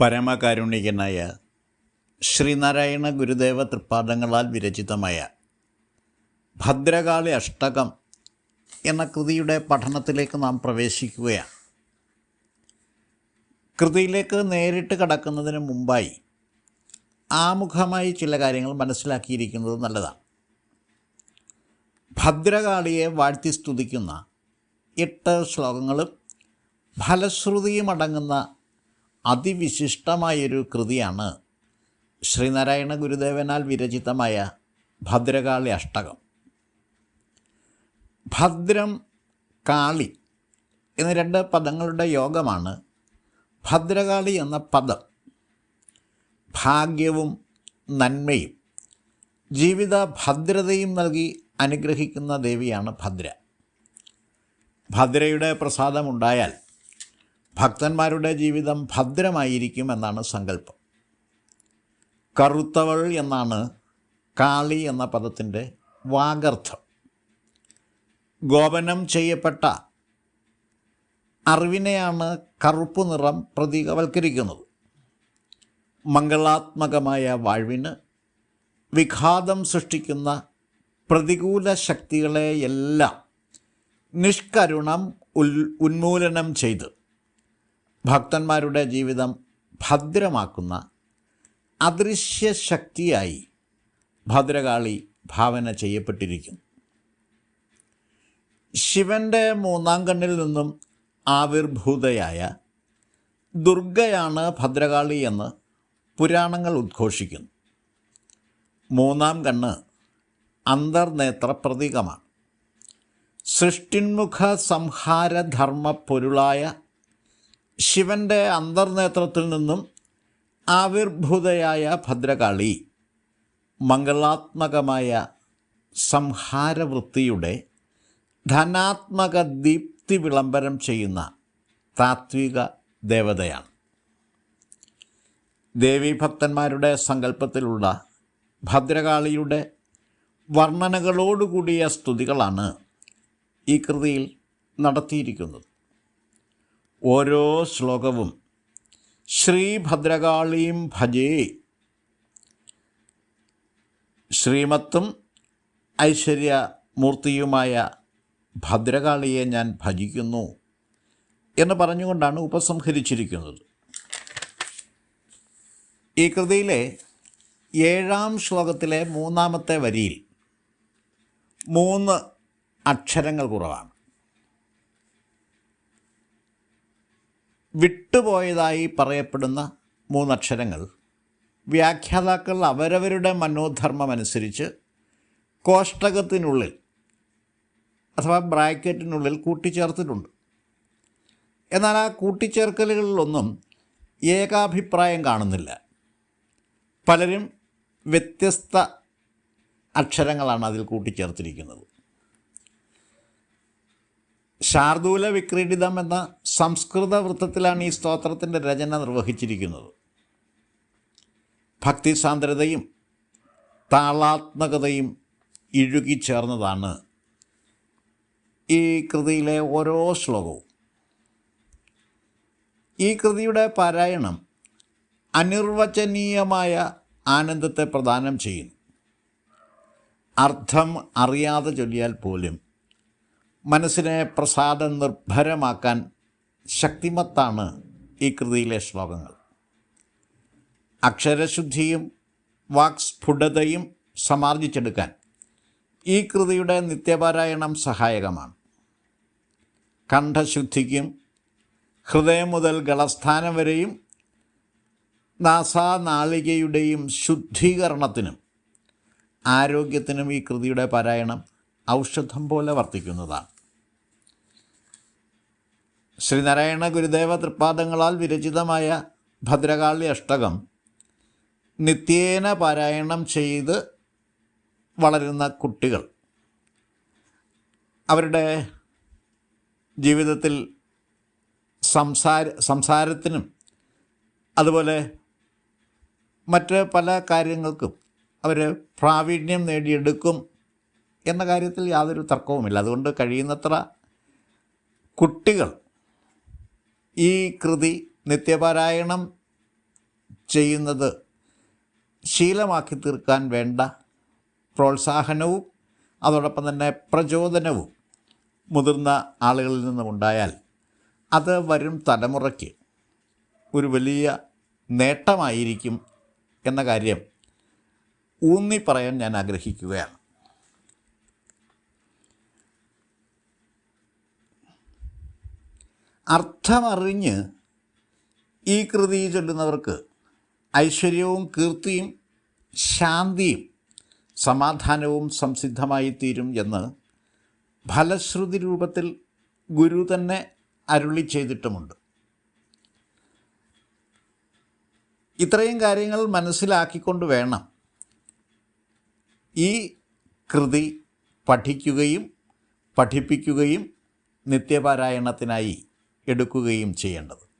പരമകാരുണികനായ ശ്രീനാരായണ ഗുരുദേവ തൃപ്പാദങ്ങളാൽ വിരചിതമായ ഭദ്രകാളി അഷ്ടകം എന്ന കൃതിയുടെ പഠനത്തിലേക്ക് നാം പ്രവേശിക്കുകയാണ്. കൃതിയിലേക്ക് നേരിട്ട് കടക്കുന്നതിന് മുമ്പായി ആമുഖമായി ചില കാര്യങ്ങൾ മനസ്സിലാക്കിയിരിക്കുന്നത് നല്ലതാണ്. ഭദ്രകാളിയെ വാഴ്ത്തി സ്തുതിക്കുന്ന എട്ട് ശ്ലോകങ്ങളും ഫലശ്രുതിയും അടങ്ങുന്ന അതിവിശിഷ്ടമായൊരു കൃതിയാണ് ശ്രീനാരായണ ഗുരുദേവനാൽ വിരചിതമായ ഭദ്രകാളി അഷ്ടകം. ഭദ്രം കാളി എന്ന രണ്ട് പദങ്ങളുടെ യോഗമാണ് ഭദ്രകാളി എന്ന പദം. ഭാഗ്യവും നന്മയും ജീവിത ഭദ്രതയും നൽകി അനുഗ്രഹിക്കുന്ന ദേവിയാണ് ഭദ്ര. ഭദ്രയുടെ പ്രസാദമുണ്ടായാൽ ഭക്തന്മാരുടെ ജീവിതം ഭദ്രമായിരിക്കും എന്നാണ് സങ്കല്പം. കറുത്തവൾ എന്നാണ് കാളി എന്ന പദത്തിന്റെ വാഗർത്ഥം. ഗോപനം ചെയ്യപ്പെട്ട അറിവിനെയാണ് കറുപ്പ് നിറം പ്രതീകവൽക്കരിക്കുന്നത്. മംഗളാത്മകമായ വാഴ്വിന് വിഘാതം സൃഷ്ടിക്കുന്ന പ്രതികൂല ശക്തികളെയെല്ലാം നിഷ്കരുണം ഉൽ ഉന്മൂലനം ചെയ്ത് ഭക്തന്മാരുടെ ജീവിതം ഭദ്രമാക്കുന്ന അദൃശ്യ ശക്തിയായി ഭദ്രകാളി ഭാവന ചെയ്യപ്പെട്ടിരിക്കുന്നു. ശിവന്റെ മൂന്നാം കണ്ണിൽ നിന്നും ആവിർഭൂതയായ ദുർഗയാണ് ഭദ്രകാളി എന്ന് പുരാണങ്ങൾ ഉദ്ഘോഷിക്കുന്നു. മൂന്നാം കണ്ണ് അന്തർനേത്ര പ്രതീകമാണ്. സൃഷ്ടിന്മുഖ സംഹാരധർമ്മ പൊരുളായ ശിവന്റെ അന്തർനേത്രത്തിൽ നിന്നും ആവിർഭൂതയായ ഭദ്രകാളി മംഗളാത്മകമായ സംഹാരവൃത്തിയുടെ ധനാത്മക ദീപ്തി വിളംബരം ചെയ്യുന്ന താത്വിക ദേവതയാണ്. ദേവീഭക്തന്മാരുടെ സങ്കല്പത്തിലുള്ള ഭദ്രകാളിയുടെ വർണനകളോടുകൂടിയ സ്തുതികളാണ് ഈ കൃതിയിൽ നടത്തിയിരിക്കുന്നത്. ഓരോ ശ്ലോകവും ശ്രീഭദ്രകാളീം ഭജേ. ശ്രീമത്തും ഐശ്വര്യമൂർത്തിയുമായ ഭദ്രകാളിയെ ഞാൻ ഭജിക്കുന്നു എന്ന് പറഞ്ഞുകൊണ്ടാണ് ഉപസംഹരിച്ചിരിക്കുന്നത്. ഈ കൃതിയിലെ ഏഴാം ശ്ലോകത്തിലെ മൂന്നാമത്തെ വരിയിൽ മൂന്ന് അക്ഷരങ്ങൾ കുറവാണ്. വിട്ടുപോയതായി പറയപ്പെടുന്ന മൂന്നക്ഷരങ്ങൾ. വ്യാഖ്യാതാക്കൾ അവരവരുടെ മനോധർമ്മമനുസരിച്ച് കോഷ്ടകത്തിനുള്ളിൽ അഥവാ ബ്രാക്കറ്റിനുള്ളിൽ കൂട്ടിച്ചേർത്തിട്ടുണ്ട്. എന്നാൽ ആ കൂട്ടിച്ചേർക്കലുകളിലൊന്നും ഏകാഭിപ്രായം കാണുന്നില്ല. പലരും വ്യത്യസ്ത അക്ഷരങ്ങളാണ് അതിൽ കൂട്ടിച്ചേർത്തിരിക്കുന്നത്. ശാർദൂല വിക്രീഡിതം എന്ന സംസ്കൃത വൃത്തത്തിലാണ് ഈ സ്തോത്രത്തിന്റെ രചന നിർവഹിച്ചിരിക്കുന്നത്. ഭക്തിസാന്ദ്രതയും താളാത്മകതയും ഇഴുകിച്ചേർന്നതാണ് ഈ കൃതിയിലെ ഓരോ ശ്ലോകവും. ഈ കൃതിയുടെ പാരായണം അനിർവചനീയമായ ആനന്ദത്തെ പ്രദാനം ചെയ്യുന്നു. അർത്ഥം അറിയാതെ ചൊല്ലിയാൽ പോലും മനസ്സിനെ പ്രസാദ നിർഭരമാക്കാൻ ശക്തിമത്താണ് ഈ കൃതിയിലെ ശ്ലോകങ്ങൾ. അക്ഷരശുദ്ധിയും വാക്സ്ഫുടതയും സമാർജിച്ചെടുക്കാൻ ഈ കൃതിയുടെ നിത്യപാരായണം സഹായകമാണ്. കണ്ഠശുദ്ധിക്കും ഹൃദയം മുതൽ ഗളസ്ഥാനം വരെയും നാസാനാളികയുടെയും ശുദ്ധീകരണത്തിനും ആരോഗ്യത്തിനും ഈ കൃതിയുടെ പാരായണം ഔഷധം പോലെ വർത്തിക്കുന്നതാണ്. ശ്രീനാരായണ ഗുരുദേവ തൃപ്പാദങ്ങളാൽ വിരചിതമായ ഭദ്രകാളി അഷ്ടകം നിത്യേന പാരായണം ചെയ്ത് വളരുന്ന കുട്ടികൾ. അവരുടെ ജീവിതത്തിൽ സംസാര സംസാരത്തിനും അതുപോലെ മറ്റ് പല കാര്യങ്ങൾക്കും അവർ പ്രാവീണ്യം നേടിയെടുക്കും എന്ന കാര്യത്തിൽ യാതൊരു തർക്കവുമില്ല. അതുകൊണ്ട് കഴിയുന്നത്ര കുട്ടികൾ ഈ കൃതി നിത്യപാരായണം ചെയ്യുന്നത് ശീലമാക്കി തീർക്കാൻ വേണ്ട പ്രോത്സാഹനവും അതോടൊപ്പം തന്നെ പ്രചോദനവും മുതിർന്ന ആളുകളിൽ നിന്നും ഉണ്ടായാൽ അത് വരും തലമുറയ്ക്ക് ഒരു വലിയ നേട്ടമായിരിക്കും എന്ന കാര്യം ഊന്നി പറയാൻ ഞാൻ ആഗ്രഹിക്കുകയാണ്. അർത്ഥമറിഞ്ഞ് ഈ കൃതി ചൊല്ലുന്നവർക്ക് ഐശ്വര്യവും കീർത്തിയും ശാന്തിയും സമാധാനവും സംസിദ്ധമായി തീരും എന്ന് ഫലശ്രുതി രൂപത്തിൽ ഗുരു തന്നെ അരുളി ചെയ്തിട്ടുമുണ്ട്. ഇത്രയും കാര്യങ്ങൾ മനസ്സിലാക്കിക്കൊണ്ട് വേണം ഈ കൃതി പഠിക്കുകയും പഠിപ്പിക്കുകയും നിത്യപാരായണത്തിനായി എടുക്കുകയും ചെയ്യേണ്ടത്.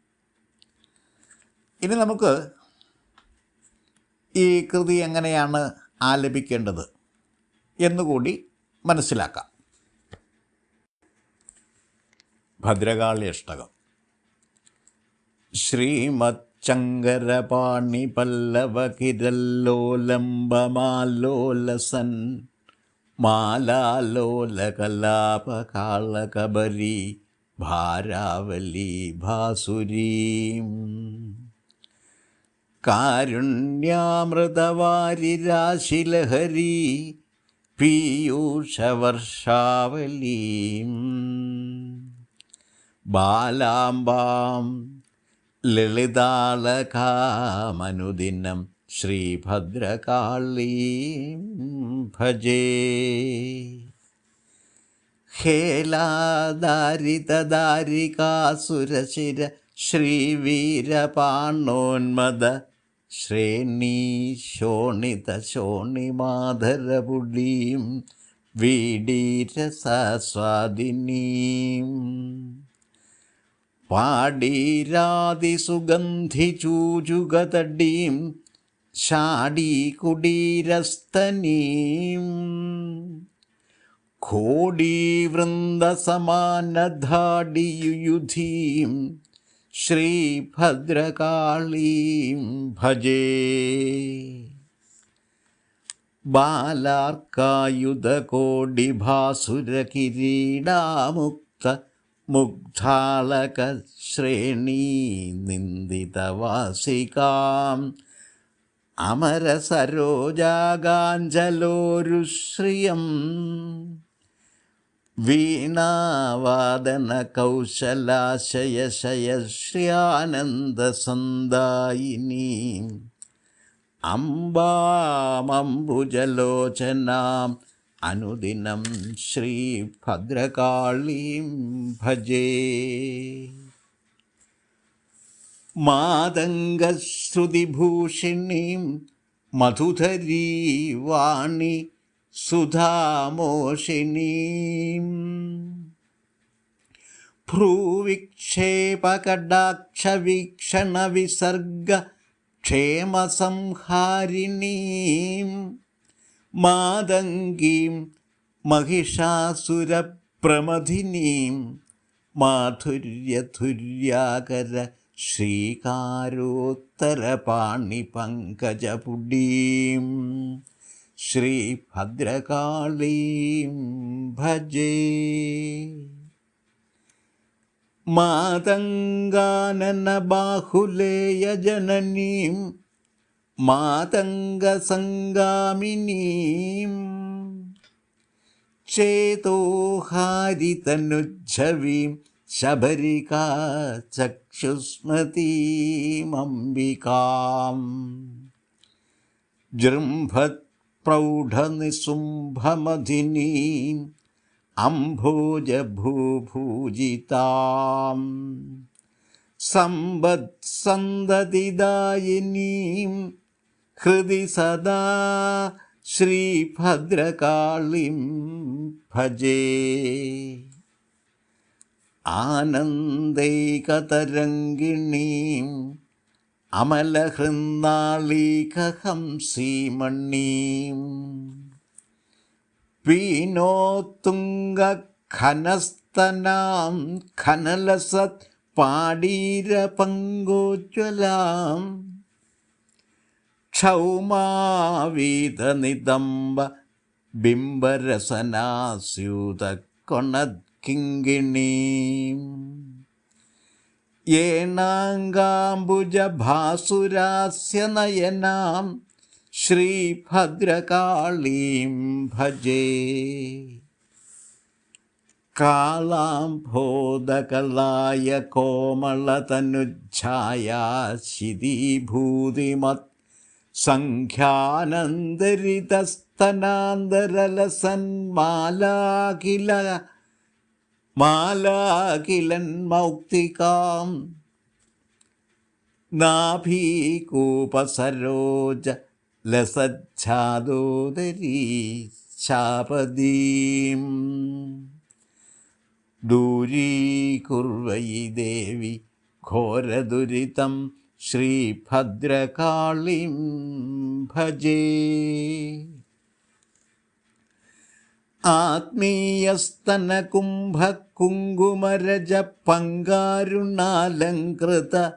ഇനി നമുക്ക് ഈ കൃതി എങ്ങനെയാണ് ആലപിക്കേണ്ടത് എന്നുകൂടി മനസ്സിലാക്കാം. ഭദ്രകാളി അഷ്ടകം ശ്രീമത് ചങ്കരപാണി പല്ലവകിരല്ലോലംബമാലോലസൻ മാലാലോലകലാപകാളകബരി ഭാരാവലി ഭാസുരീം. കാരുണ്യാമൃതവാരിരാശിലഹരി പീയൂഷവർഷാവലീം. ബാലാംബാം ലളിതാളകാമനുദിനം ശ്രീഭദ്രകാളീം ഭജേ. ഹേലാദാരിതദാരികാസുരശിര ശ്രീവീരപാണോന്മദ ശ്രേണീ ശോണിത ശോണിമാധരപുടീം വീടീരസസ്വാദിനീം പാടീരാതിസുഗന്ധിചൂചുകതടീം ഷാഡീകുടീരസ്തനീം ഘോടീവൃന്ദസമാനധാടിയുയുധീം ശ്രീഭദ്രകാളീം ഭജേ. ബാലാർക്കായുധകോടിഭാസുരകിരീടാമുക്ത മുഗ്ധാളക ശ്രേണീ നിന്ദിതവാസികാം വീണാവാദന കൗശലാശയശയശ്രിയാനന്ദസന്ദായിനീം അംബാമംബുജലോചനാം അനുദിനം ശ്രീഭദ്രകാളീം ഭജേ. മാതംഗശ്രുതിഭൂഷിണീം മധുധരീ വാണി സുധാമോഷിണീം ഭ്രൂവിക്ഷേപകടാക്ഷവീക്ഷണവിസർഗക്ഷേമസംഹാരിണീം മാതങ്കീം മഹിഷാസുരപ്രമഥിനീം. മാധുര്യധുര്യാകര ശ്രീകാരോത്തരപാണിപങ്കജപുടീം श्रीभद्रकालीं भजे। मातङ्गाननबाहुलेयजननीं मातङ्गसङ्गामिनीं। चेतोहारितनुज्झवीं शबरिका चक्षुस्मतीमम्बिकाम् जृम्भत् ജൃംഭത്പ്രൗഢനിസുംഭമധിനീം അംഭോജഭൂഭൂജിതാം. സമ്പത്സന്തതിദായിനീം ഹൃദി സദാ ശ്രീഭദ്രകാളിം ഭജേ. ആനന്ദൈകതരംഗിണീം അമലഹൃന്നാളീകഹംസീമണ്ണീം. പീനോത്തുങ്കനസ്തനാം ഖനലസത് പാടീരപങ്കോജ്വലാം. ക്ഷൗമാവീതനിദംബ ബിംബരസനാസ്യൂത കൊണക്കിങ്കിണീ श्रीभद्रकालीं ശ്രീഭദ്രകാളീം ഭജേ കാളാംഭോദകലായ കോമളതനുച്ഛായാ ശിതീഭൂതിമത് സംഖ്യാനന്ദരിതസ്തനാന്തരലസന്മാലാഖില മാലാഖിലൻ മൗക്തികാം. നാഭീകൂപസരോജ ലസച്ഛാദോദരീ ശാപദീം. ദൂരീകുർവയി ദേവി ഘോരദുരിതം ശ്രീഭദ്രകാളിം ഭജേ. ആത്മീയസ്തനകുംഭകുങ്കുമരജ പങ്കാരുണാലങ്കൃത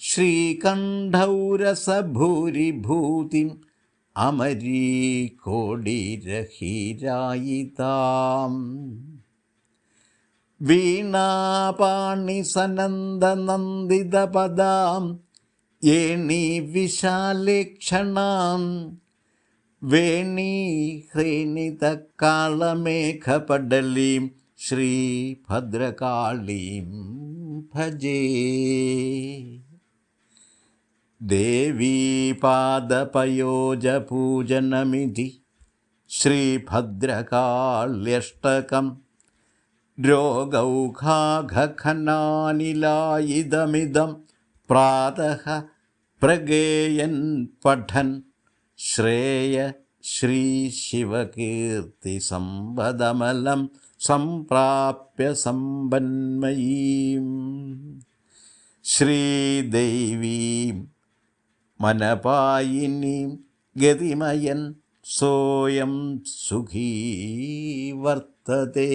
ശ്രീകണ്ഠൗരസഭൂരിഭൂതിം അമരീകോടിരഹീരായിതാം. വീണാപാണിസനന്ദനന്ദിതപദാം. ഏണീ വിശാലേക്ഷണാം. वेणीहेणी तकालमेखपडलीं श्रीभद्रकाळीं भजे। देवीपादपयोजपूजनमिति श्रीभद्रकाल्यष्टकं रोगौघाघखनानिलायिदमिदं प्रातः प्रगेयन् पठन् श्रेय श्रेयश्रीशिवकीर्तिसंवदमलं सम्प्राप्य सम्पन्मयीं श्रीदेवीं मनपायिनीं गतिमयन् सोऽयं सुखी वर्तते।